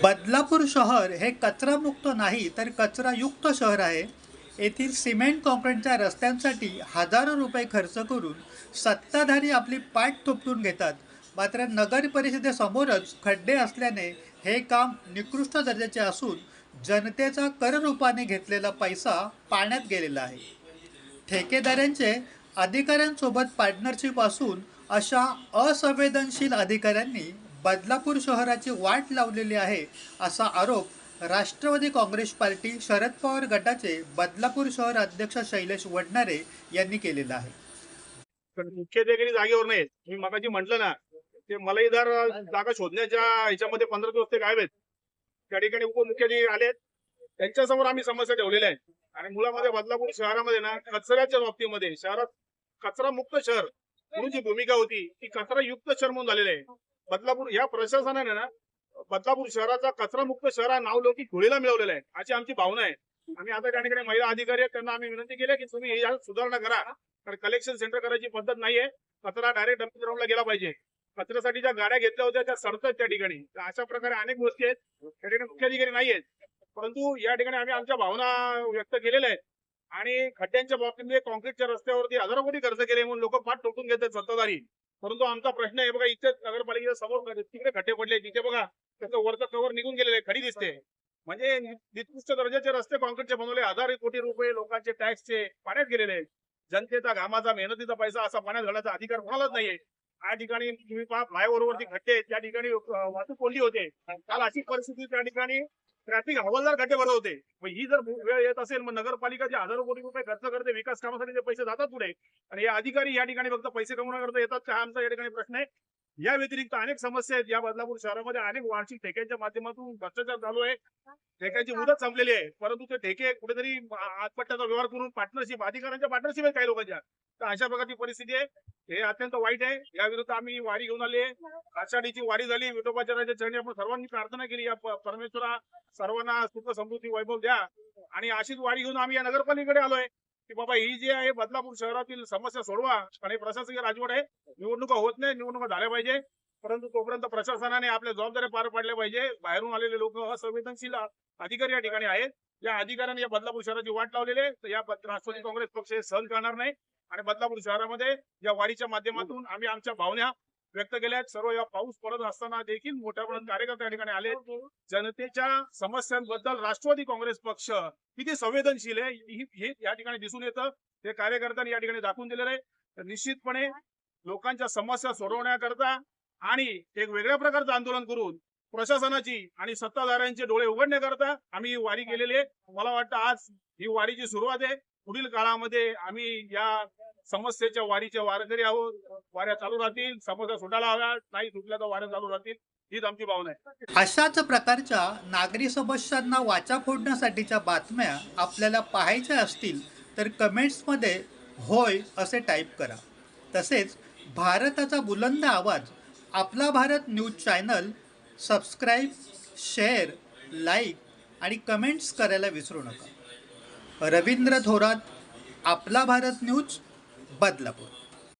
बदलापूर शहर हे कचरामुक्त नाही तर कचरायुक्त शहर आहे. येथील सिमेंट कॉन्क्रीटच्या रस्त्यांसाठी हजारो रुपये खर्च करून सत्ताधारी आपली पाठ थोपटून घेतात. मात्र नगर परिषदेसमोरच खड्डे असल्याने हे काम निकृष्ट दर्जाचे असून जनतेचा कर रूपाने घेतलेला पैसा पाण्यात गेलेला आहे. ठेकेदारांचे अधिकाऱ्यांसोबत पार्टनरशिप असून अशा असंवेदनशील अधिकाऱ्यांनी बदलापूर शहराची वाट लावलेली आहे असा आरोप राष्ट्रवादी काँग्रेस पार्टी शरद पवार गटाचे बदलापूर शहर अध्यक्ष शैलेश वडणारे यांनी केलेला आहे. पण मुख्याधिकारी जागेवर नाही. मी मगाशी म्हटलं ना ते मलाईदार जागा शोधण्याच्या ह्याच्यामध्ये पंधरा दिवस ते गायब आहेत. त्या ठिकाणी उपमुख्याधिकारी आलेत. त्यांच्यासमोर आम्ही समस्या ठेवलेल्या आहेत. आणि मुलामध्ये बदलापूर शहरामध्ये ना कचऱ्याच्या बाबतीमध्ये शहरात कचरा मुक्त शहर म्हणून जी भूमिका होती ती कचरा युक्त शहर म्हणून झालेलं आहे. बदलापूर या प्रशासनाने ना बदलापूर शहराचा कचरा मुक्त शहर नाव लोकी धुळीला मिळवलेला आहे. अशी आमची भावना आहे. आम्ही आता त्या ठिकाणी महिला अधिकारी आहेत त्यांना आम्ही विनंती केली की तुम्ही या सुधारणा करा. कारण कलेक्शन सेंटर करायची पद्धत नाहीये. कचरा डायरेक्ट डम्पिंग ग्राउंडला गेला पाहिजे. कचऱ्यासाठी ज्या गाड्या घेतल्या होत्या त्या सरतात त्या ठिकाणी. तर अशा प्रकारे अनेक गोष्टी आहेत. त्या ठिकाणी मुख्याधिकारी नाही आहेत. परंतु या ठिकाणी आम्ही आमच्या भावना व्यक्त केलेल्या आहेत. आणि खड्ड्यांच्या बाबतीमध्ये कॉन्क्रीटच्या रस्त्यावरती हजारो कोटी खर्च केले म्हणून लोक फार टोकून घेतात सत्ताधारी. परंतु आमचा प्रश्न आहे बघा इथे नगरपालिकेच्या समोर तिकडे खड्डे पडले तिथे बघा त्याचं वरचं कव्हर निघून गेलेलं आहे खडी दिसते. म्हणजे निकृष्ट दर्जाचे रस्ते कॉन्क्रीटचे बनवले हजार कोटी रुपये लोकांचे टॅक्सचे पाण्यात गेलेले आहेत. जनतेचा घामाचा मेहनतीचा पैसा असा पाण्यात घालायचा अधिकार कोणालाच नाहीये या ठिकाणी तुम्ही पहा वरती खड्डे त्या ठिकाणी वाहतूक कोंडी होते. काल अशी परिस्थिती त्या ठिकाणी ट्रॅफिक हवालदार खड्डे भरत होते. मग ही जर वेळ येत असेल मग नगरपालिका जे हजारो कोटी रुपये खर्च करते विकास कामासाठी ते पैसे जातात पुढे. आणि हे अधिकारी या ठिकाणी फक्त पैसे कमवण्याकरता येतात का हा आमचा या ठिकाणी प्रश्न आहे. या व्यतिरिक्त अनेक समस्या आहेत. या बदलापूर शहरामध्ये अनेक वार्षिक ठेक्यांच्या माध्यमातून भ्रष्टाचार चालू आहे. ठेक्याची मुदत संपलेली आहे. परंतु ते ठेके कुठेतरी आतपट्ट्याचा व्यवहार करून पार्टनरशिप अधिकाऱ्यांच्या पार्टनरशिप आहे काही लोकांच्या. तर अशा प्रकारची परिस्थिती आहे. हे अत्यंत वाईट आहे. या विरुद्ध आम्ही वारी घेऊन आली आषाढीची वारी झाली. विठोबाच्या राजा चरणी आपण सर्वांनी प्रार्थना केली. या परमेश्वरा सर्वांना सुख समृद्धी वैभव द्या. आणि अशीच वारी घेऊन आम्ही या नगरपालिकेकडे आलोय. की बाबा ही जी आहे बदलापूर शहरातील समस्या सोडवा आणि प्रशासकीय राजवट आहे. निवडणुका होत नाही निवडणुका झाल्या पाहिजे. परंतु तोपर्यंत प्रशासनाने आपल्या जबाबदाऱ्या पार पाडल्या पाहिजे. बाहेरून आलेले लोक असंवेदनशील अधिकारी या ठिकाणी आहेत. या अधिकाऱ्यांनी या बदलापूर शहराची वाट लावलेली आहे. तर या राष्ट्रवादी काँग्रेस पक्ष हे सहन करणार नाही. आणि बदलापूर शहरामध्ये या वारीच्या माध्यमातून आम्ही आमच्या भावना व्यक्त केल्या आहेत सर्व या पाऊस पडत असताना देखील मोठ्या प्रमाणात कार्यकर्ते या ठिकाणी आले. आहेत. जनतेच्या समस्यांबद्दल राष्ट्रवादी काँग्रेस पक्ष किती संवेदनशील आहे ही- हे या ठिकाणी दिसून येतं. ते कार्यकर्त्यांनी या ठिकाणी दाखवून दिलेलं आहे. तर निश्चितपणे लोकांच्या समस्या सोडवण्याकरता आणि एक वेगळ्या प्रकारचं आंदोलन करून प्रशासनाची आणि सत्ताधाऱ्यांचे डोळे उघडण्याकरता आम्ही ही वारी केलेली आहे. मला वाटतं आज ही वारीची सुरुवात आहे. पुढील काळामध्ये आम्ही या समस्येच्या वारीच्या वारकरी आहोत वाऱ्या चालू राहतील समस्या सुटायला हव्या नाही सुटल्या तर वाऱ्या चालू राहतील हीच आमची भावना आहे. अशाच प्रकारच्या नागरी समस्यांना वाचा फोडण्यासाठीच्या बातम्या आपल्याला पाहायच्या असतील तर कमेंट्समध्ये होय असे टाईप करा. तसेच भारताचा बुलंद आवाज आपला Bharat news channel subscribe share like आणि कमेंट्स करायला विसरू नका. रवींद्र थोरात आपला भारत न्यूज बदलापूर.